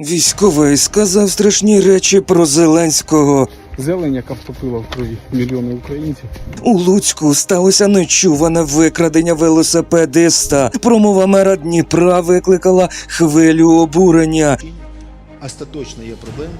Військовий сказав страшні речі про Зеленського. Зелень, яка втопила в крові мільйони українців. У Луцьку сталося нечуване викрадення велосипедиста. Промова мера Дніпра викликала хвилю обурення. Остаточна є проблема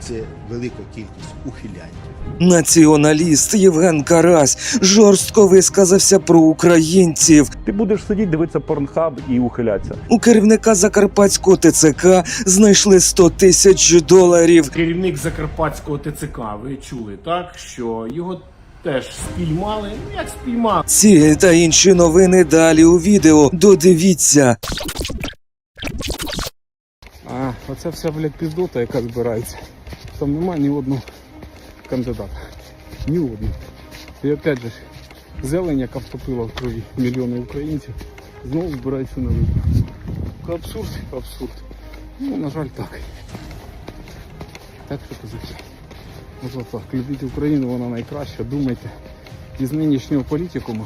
це велика кількість ухилянтів. Націоналіст Євген Карась жорстко висказався про українців. Ти будеш сидіти, дивитися порнхаб і ухилятися. У керівника Закарпатського ТЦК знайшли 100 тисяч доларів. керівник Закарпатського ТЦК, ви чули, так? Що його теж спіймали. Ну як спіймали? Ці та інші новини далі у відео. Додивіться. Оце вся, блядь, піздота, яка збирається. Там немає ні одного кандидата. Ні одного. І опять же, зелень, яка втопила в крові мільйони українців, знову збирається на вибори. Абсурд, абсурд. Ну, на жаль, так. Так що козаки. От так. Любіть Україну, вона найкраща. Думайте. Із нинішнього політикума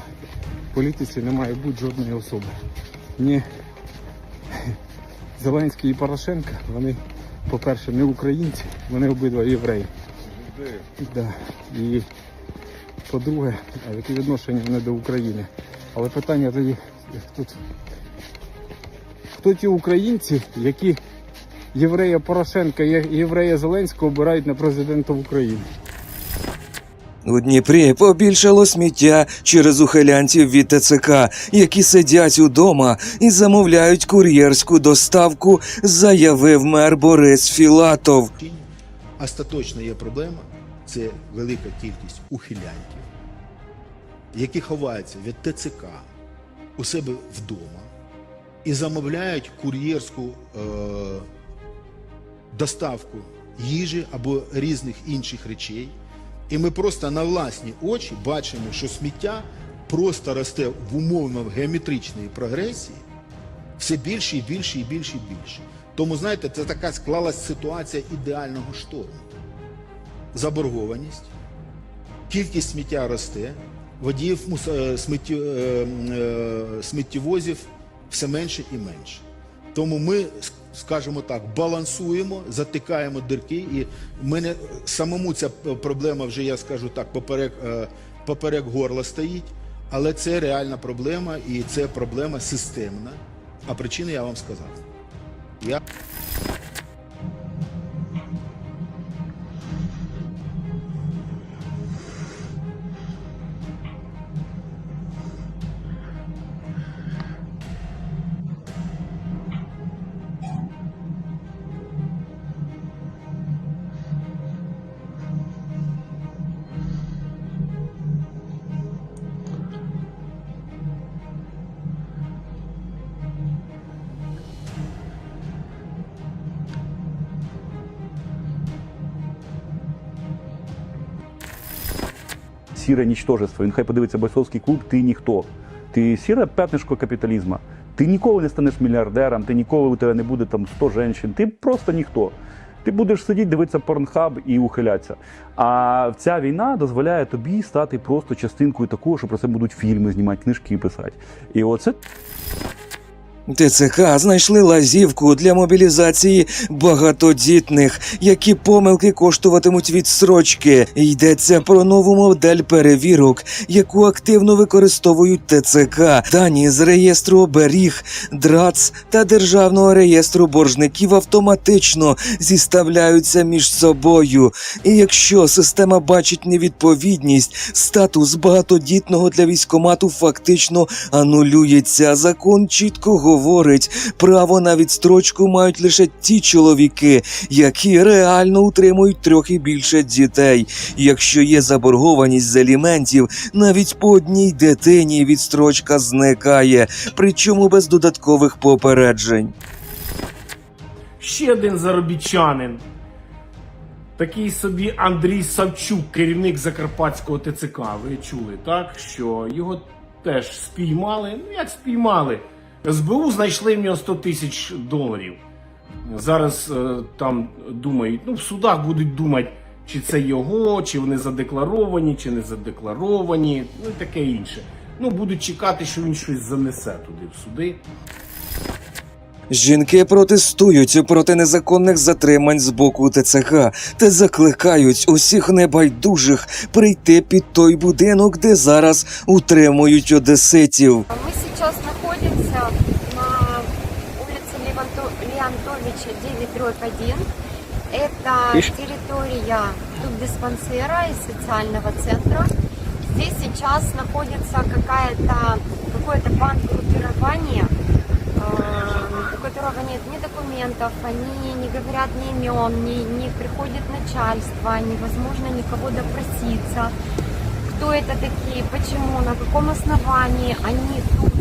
в політиці не має бути жодної особи. Ні Зеленський і Порошенко, вони, по-перше, не українці, вони обидва євреї. Да. І по-друге, які відношення вони до України. Але питання тоді тут. Хто ті українці, які єврея Порошенка і єврея Зеленського обирають на президента України? У Дніпрі побільшало сміття через ухилянтів від ТЦК, які сидять удома і замовляють кур'єрську доставку, заявив мер Борис Філатов. Остаточна є проблема це велика кількість ухилянтів, які ховаються від ТЦК у себе вдома і замовляють кур'єрську е- доставку їжі або різних інших речей. І ми просто на власні очі бачимо, що сміття просто росте в умовно геометричній прогресії все більше і більше і більше і більше. Тому, знаєте, це така склалась ситуація ідеального шторму. Заборгованість, кількість сміття росте, водіїв е, е, е, сміттєвозів все менше і менше. Тому ми, скажімо так, балансуємо, затикаємо дирки, і мене самому ця проблема вже, я скажу так, поперек, е, поперек горла стоїть, але це реальна проблема і це проблема системна. А причини я вам сказав. Я Сіре нічтожество. Він хай подивиться бойцовський клуб, ти ніхто. Ти сіре п'ятнишко капіталізму. Ти ніколи не станеш мільярдером, ти ніколи у тебе не буде там 100 жінок, ти просто ніхто. Ти будеш сидіти, дивитися порнхаб і ухилятися. А ця війна дозволяє тобі стати просто частинкою такого, що про це будуть фільми знімати, книжки писати. І оце ТЦК знайшли лазівку для мобілізації багатодітних, які помилки коштуватимуть відсрочки. Йдеться про нову модель перевірок, яку активно використовують ТЦК. Дані з реєстру оберіг, ДРАЦ та державного реєстру боржників автоматично зіставляються між собою. І якщо система бачить невідповідність, статус багатодітного для військомату фактично анулюється. Закон чітко говорить, право на відстрочку мають лише ті чоловіки, які реально утримують трохи більше дітей. Якщо є заборгованість з аліментів, навіть по одній дитині відстрочка зникає, причому без додаткових попереджень. Ще один заробітчанин. Такий собі Андрій Савчук, керівник Закарпатського ТЦК. Ви чули, так? Що його теж спіймали. Ну як спіймали? СБУ знайшли в нього 100 тисяч доларів. Зараз е, там думають, ну в судах будуть думати, чи це його, чи вони задекларовані, чи не задекларовані, ну і таке інше. Ну, будуть чекати, що він щось занесе туди в суди. Жінки протестують проти незаконних затримань з боку ТЦК та закликають усіх небайдужих прийти під той будинок, де зараз утримують одеситів. Леонтовича 9 дробь 1. Это территория диспансера и социального центра. Здесь сейчас находится какая-то какое-то банк-группирование, э, у которого нет ни документов, они не говорят ни имен, ни, не приходит начальство, невозможно никого допроситься кто это такие, почему, на каком основании они тут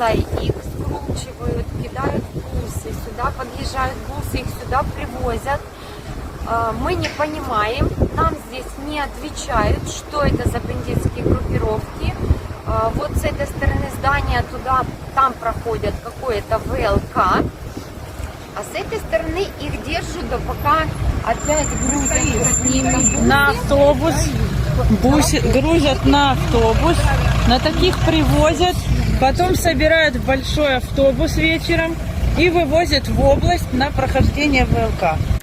силой, их скручивают, кидают бусы, сюда подъезжают бусы, их сюда привозят. А, Мы не понимаем, нам здесь не отвечают, что это за бандитские группировки. А, Вот с этой стороны здания туда, там проходят какое-то ВЛК, а с этой стороны их держат, да пока опять грузят. на автобус, бусе- грузят на автобус, на таких привозят, потом собирают в большой автобус вечером и вывозят в область на прохождение ВЛК.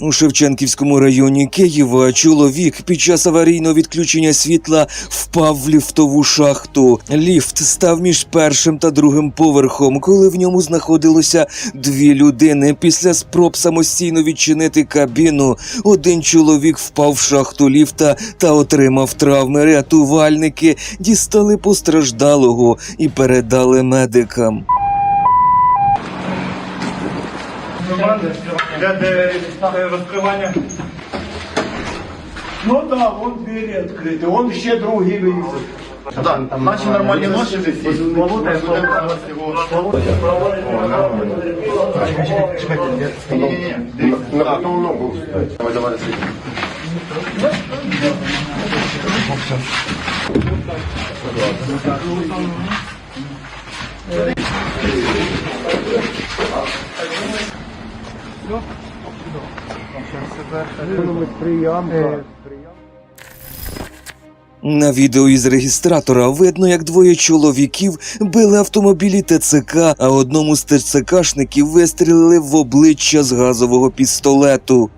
У Шевченківському районі Києва чоловік під час аварійного відключення світла впав в ліфтову шахту. Ліфт став між першим та другим поверхом, коли в ньому знаходилося дві людини. Після спроб самостійно відчинити кабіну, один чоловік впав в шахту ліфта та отримав травми. Рятувальники дістали постраждалого і передали медикам. Для розкривання. Ну так, да, вон двері відкриті, вон ще другий вийшов. Да, наші нормальні ноші висять. Ні-ні-ні, на одну ногу. Давай, давай, На відео із регістратора видно, як двоє чоловіків били автомобілі ТЦК, а одному з ТЦКшників вистрілили в обличчя з газового пістолету.